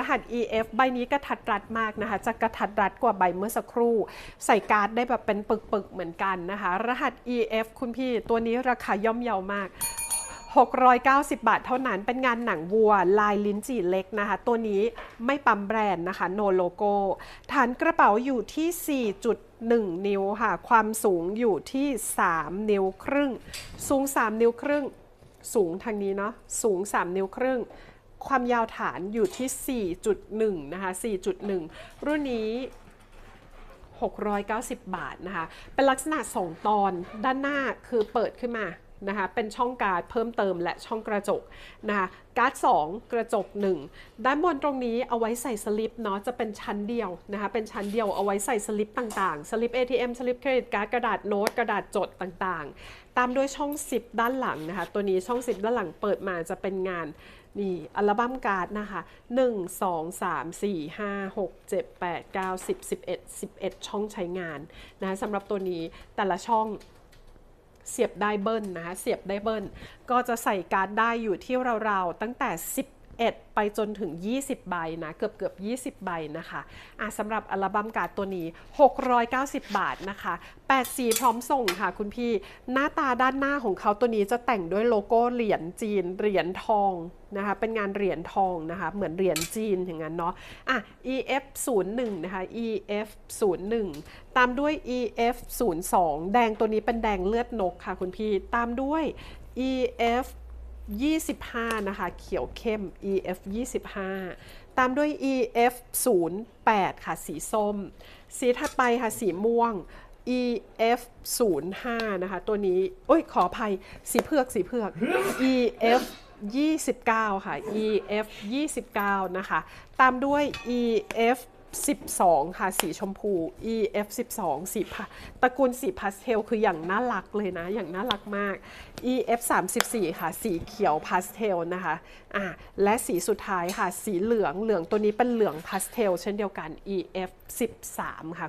รหัส EF ใบนี้กระทัดรัดมากนะคะ จะกระทัดรัดกว่าใบเมื่อสักครู่ ใส่การ์ดได้แบบเป็นปึกๆเหมือนกันนะคะ รหัส EF คุณพี่ตัวนี้ราคาย่อมเยาวมาก 690 บาทเท่านั้นเป็นงานหนังวัว ลายลิ้นจี่เล็กนะคะ ตัวนี้ไม่ปั๊มแบรนด์นะคะ โนโลโก้ ฐานกระเป๋าอยู่ที่ 4.1 นิ้วค่ะ ความสูงอยู่ที่ 3 นิ้วครึ่ง สูง 3 นิ้วครึ่ง สูงทางนี้เนาะ สูง 3 นิ้วครึ่ง ความยาวฐานอยู่ที่ 4.1 นะคะ 4.1 รุ่นนี้ 690 บาทนะคะ เป็นลักษณะ 2 ตอนด้านหน้าคือเปิดขึ้นมา นะคะเป็นช่องการ์ดเพิ่มเติมและช่องกระจกนะคะการ์ด2กระจก 1 ด้านบนตรงนี้เอาไว้ใส่สลิปเนาะจะเป็นชั้นเดียวนะคะเป็นชั้นเดียวเอาไว้ใส่สลิปต่างๆ สลิป ATM สลิปเครดิตการ์ดกระดาษโน้ตกระดาษจดต่างๆ ตามด้วยช่อง 10 ด้านหลังนะคะตัวนี้ช่อง 10 ด้านหลังเปิดมาจะเป็นงานนี่อัลบั้มการ์ดนะคะ 1 2 3 4 5 6 7 8 9 10 11 11 ช่องใช้งานนะคะสำหรับตัวนี้แต่ละช่อง เสียบได้เบิ้ลนะคะเสียบได้เบิ้ลก็จะใส่การ์ดได้อยู่ที่ราวๆตั้งแต่ 11 ไปจนถึง 20 ใบนะเกือบเกือบ 20 ใบนะคะอะสำหรับอัลบั้มการ์ดตัวนี้ 690 บาทนะคะ8สีพร้อมส่งค่ะคุณพี่หน้าตาด้านหน้าของเขาตัวนี้จะแต่งด้วยโลโก้เหรียญจีนเหรียญทองนะคะเป็นงานเหรียญทองนะคะเหมือนเหรียญจีนอย่างนั้นเนาะอะ EF 01นะคะ EF 01ตามด้วย EF 02แดงตัวนี้เป็นแดงเลือดนกค่ะคุณพี่ตามด้วย EF 25 นะคะ เขียวเข้ม EF 25 ตามด้วย EF 08ค่ะ สีส้ม สีถัดไปค่ะ สีม่วง EF 05นะคะ ตัวนี้ โอ้ย ขออภัย สีเผือก สีเผือก EF 29 ค่ะ EF 29 นะคะ ตามด้วย EF 12 ค่ะ สีชมพู EF 12สีพาตระกูลสีพาสเทลคืออย่างน่ารักเลยนะ อย่างน่ารักมาก EF 34ค่ะ สีเขียวพาสเทลนะคะอะและสีสุดท้ายค่ะ สีเหลืองเหลืองตัวนี้เป็นเหลืองพาสเทลเช่นเดียวกัน EF 13ค่ะ